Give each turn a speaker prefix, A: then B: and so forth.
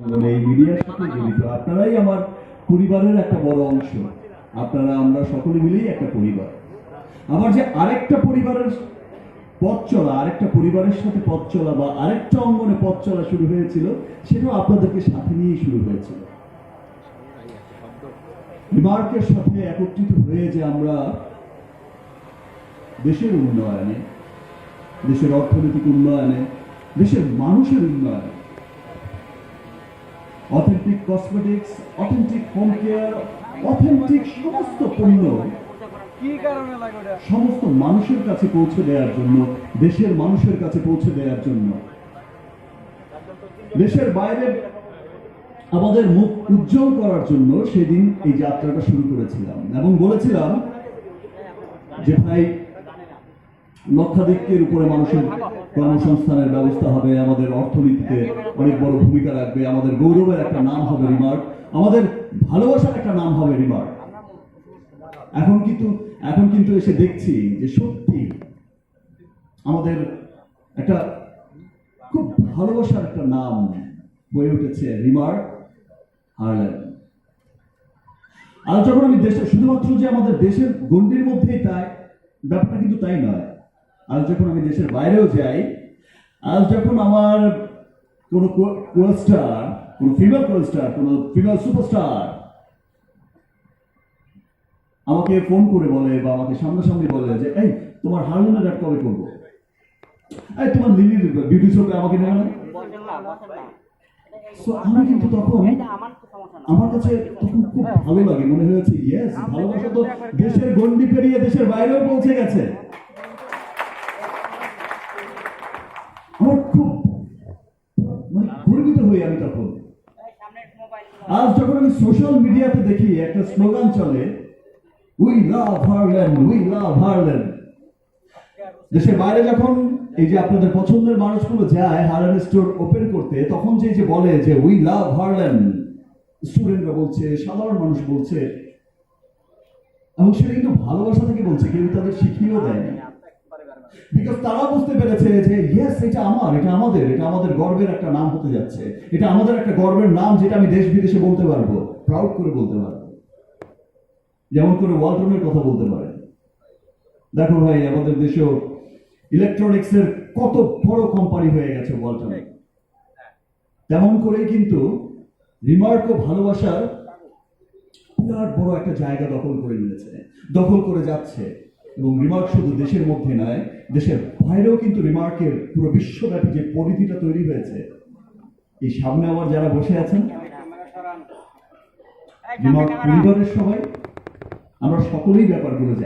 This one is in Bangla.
A: মানে এই মিডিয়ার সাথে জড়িত। আপনারাই আমার পরিবারের একটা বড় অংশ। আপনারা, আমরা সকলে মিলেই একটা পরিবার। আমার যে আরেকটা পরিবারের পথ চলা, আরেকটা পরিবারের সাথে পথ চলা বা আরেকটা অঙ্গনে পথ চলা শুরু হয়েছিল, সেটাও আপনাদেরকে সাথে নিয়েই শুরু হয়েছিল। রিমার্কের সাথে একত্রিত হয়ে যে আমরা দেশের উন্নয়নে, দেশের অর্থনৈতিক উন্নয়নে, দেশের মানুষের উন্নয়নে authentic cosmetics authentic home care authentic সমস্ত পণ্য সমস্ত মানুষের কাছে পৌঁছে দেওয়ার জন্য দেশের মানুষের কাছে পৌঁছে দেওয়ার জন্য। দেশের বাইরে আমাদের মুখ উজ্জ্বল করার জন্য সেদিন এই যাত্রাটা শুরু করেছিলাম এবং বলেছিলাম যে ভাই লক্ষাধিকের উপরে মানুষের কর্মসংস্থানের ব্যবস্থা হবে, আমাদের অর্থনীতিতে অনেক বড় ভূমিকা রাখবে, আমাদের গৌরবের একটা নাম হবে রিমার্ক, আমাদের ভালোবাসার একটা নাম হবে রিমার্ক। এখন কিন্তু এখন কিন্তু এসে দেখছি যে সত্যি আমাদের একটা খুব ভালোবাসার একটা নাম হয়ে উঠেছে রিমার্ক হারল্যান্ড আর যখন আমি দেশে শুধুমাত্র যে আমাদের দেশের গণ্ডির মধ্যেই তাই, ব্যাপারটা কিন্তু তাই নয়। আজ যখন আমি দেশের বাইরেও যাই আজ যখন আমার কোনো কোয়েস্টার কোনো ফিমেল কোয়েস্টার কোনো ফিমেল সুপারস্টার আমাকে ফোন করে বলে বা আমাকে সামনাসামনি বলে যে এই তোমার হারমোনের অ্যাড কবে করব? এই তোমার বিউটি আমাকে না So, আমি কিন্তু তখন
B: আমার
A: কাছে তখন খুব ভালো লাগে মনে হয়েছে ইয়েস ভালোবাসা তো দেশের গন্ডি পেরিয়ে দেশের বাইরেও পৌঁছে গেছে। আমার খুব মানে গর্বিত হই আমি তখন। আজ যখন আমি সোশ্যাল মিডিয়াতে দেখি, একটা স্লোগান চলে উই লাভ উই লাভ দেশের বাইরে যখন এই যে আপনাদের পছন্দের মানুষগুলো যায় স্টোর ওপেন করতে, তখন যে যে বলে যে উই লাভ হারল্যান্ড স্টুডেন্টরা বলছে, সাধারণ মানুষ বলছে, এবং সেটা কিন্তু ভালোবাসা থেকে বলছে কেউ তাদের শিখিয়েও দেয়নি। বিকজ তারা বুঝতে পেরেছে যে এটা আমার, এটা আমাদের এটা আমাদের গর্বের একটা নাম হতে যাচ্ছে। এটা আমাদের একটা গর্বের নাম যেটা আমি দেশ বিদেশে বলতে পারব প্রাউড করে বলতে পারব। যেমন করে ওয়ালটনের কথা বলতে পারে দেখো ভাই, আমাদের দেশেও ইলেকট্রনিক্স এর কত বড় কোম্পানি হয়ে গেছে ওয়ালটন। তেমন করেই কিন্তু রিমার্কও ভালোবাসার বিরাট বড় একটা জায়গা দখল করে নিয়েছে, দখল করে যাচ্ছে। এবং রিমার্ক শুধু দেশের মধ্যে নয় দেশের বাইরেও কিন্তু রিমার্কের পুরো বিশ্বব্যাপী যে পরিধিটা তৈরি হয়েছে এই সামনে আমার যারা বসে আছেন রিমার্ক পরিবারের সবাই আমরা সকলেই ব্যাপারগুলো জানি।